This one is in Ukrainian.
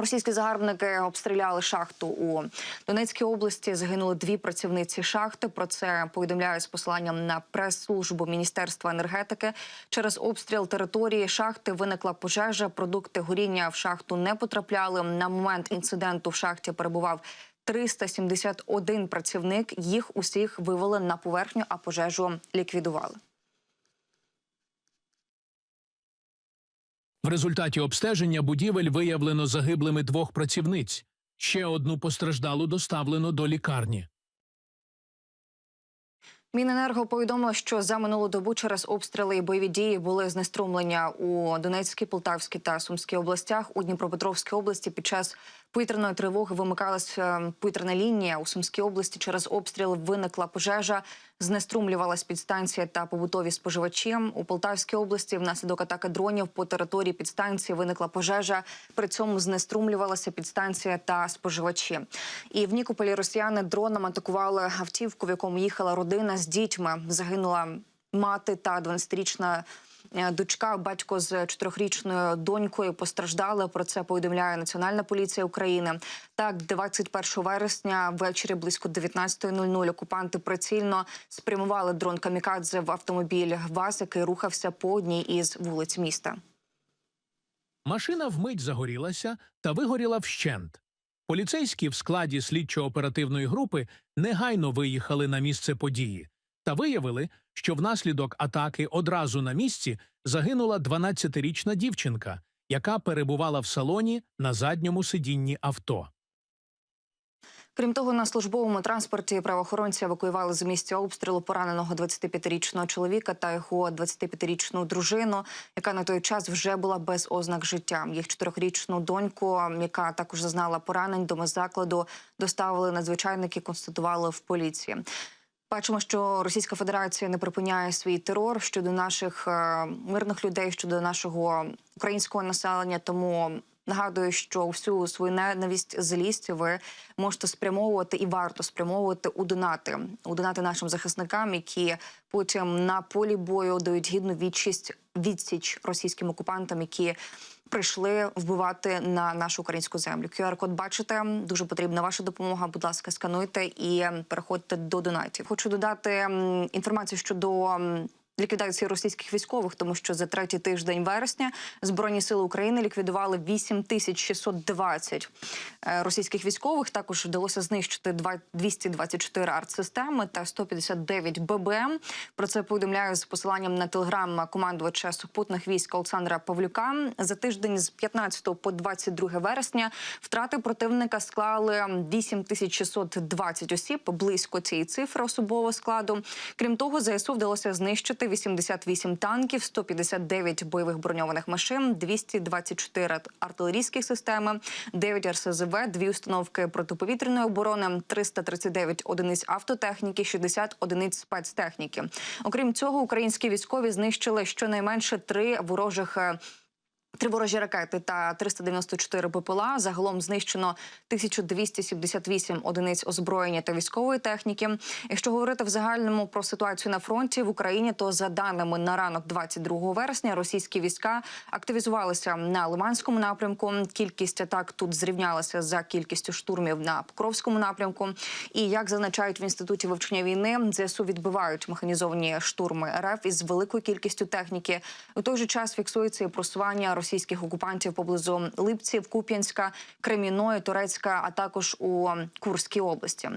Російські загарбники обстріляли шахту у Донецькій області. Загинули дві працівниці шахти. Про це повідомляють з посиланням на прес-службу Міністерства енергетики. Через обстріл території шахти виникла пожежа. Продукти горіння в шахту не потрапляли. На момент інциденту в шахті перебував 371 працівник. Їх усіх вивели на поверхню, а пожежу ліквідували. В результаті обстеження будівель виявлено загиблими двох працівниць. Ще одну постраждалу доставлено до лікарні. Міненерго повідомило, що за минулу добу через обстріли і бойові дії були знеструмлення у Донецькій, Полтавській та Сумській областях. У Дніпропетровській області під час повітряної тривоги вимикалася повітряна лінія. У Сумській області через обстріл виникла пожежа, знеструмлювалась підстанція та побутові споживачі. У Полтавській області внаслідок атаки дронів по території підстанції виникла пожежа. При цьому знеструмлювалася підстанція та споживачі. І в Нікополі росіяни дроном атакували автівку, в якому їхала родина з дітьми. Загинула мати та 12-річна е, дочка. Батько з чотирьохрічною донькою постраждали. Про це повідомляє Національна поліція України. Так, 21 вересня ввечері близько 19.00 окупанти прицільно спрямували дрон камікадзе в автомобіль ВАЗ, який рухався по одній із вулиць міста. Машина вмить загорілася та вигоріла вщент. Поліцейські в складі слідчо-оперативної групи негайно виїхали на місце події та виявили, що внаслідок атаки одразу на місці загинула 12-річна дівчинка, яка перебувала в салоні на задньому сидінні авто. Крім того, на службовому транспорті правоохоронці евакуювали з місця обстрілу пораненого 25-річного чоловіка та його 25-річну дружину, яка на той час вже була без ознак життя. Їх чотирьохрічну доньку, яка також зазнала поранень до медзакладу, доставили надзвичайники, констатували в поліції. Бачимо, що Російська Федерація не припиняє свій терор щодо наших е, мирних людей, щодо нашого українського населення. Тому нагадую, що всю свою ненависть злість ви можете спрямовувати і варто спрямовувати у донати, у донати нашим захисникам, які потім на полі бою дають гідну відчість відсіч російським окупантам, які прийшли вбивати на нашу українську землю. QR-код бачите, дуже потрібна ваша допомога. Будь ласка, скануйте і переходьте до донатів. Хочу додати інформацію щодо. Ліквідації російських військових, тому що за третій тиждень вересня збройні сили України ліквідували 8620 е, російських військових. Також вдалося знищити два- 224 артсистеми та 159 ББМ. Про це повідомляю з посиланням на телеграм командувача сухопутних військ Олександра Павлюка. За тиждень з 15 по 22 вересня втрати противника склали 8620 осіб, близько цієї цифри особового складу. Крім того, ЗСУ вдалося знищити 88 танків, 159 бойових броньованих машин, 224 артилерійських системи, 9 РСЗВ, 2 установки протиповітряної оборони, 339 одиниць автотехніки, 60 одиниць спецтехніки. Окрім цього, українські військові знищили щонайменше три ворожих. Три ворожі ракети та 394 БПЛА. Загалом знищено 1278 одиниць озброєння та військової техніки. Якщо говорити в загальному про ситуацію на фронті в Україні, то за даними на ранок 22 вересня, російські війська активізувалися на Лиманському напрямку. Кількість атак тут зрівнялася за кількістю штурмів на Покровському напрямку. І як зазначають в інституті вивчення війни, ЗСУ відбивають механізовані штурми РФ із великою кількістю техніки. У той же час фіксується і просування російських окупантів поблизу Липців, Куп'янська, Креміної, Турецька, а також у Курській області.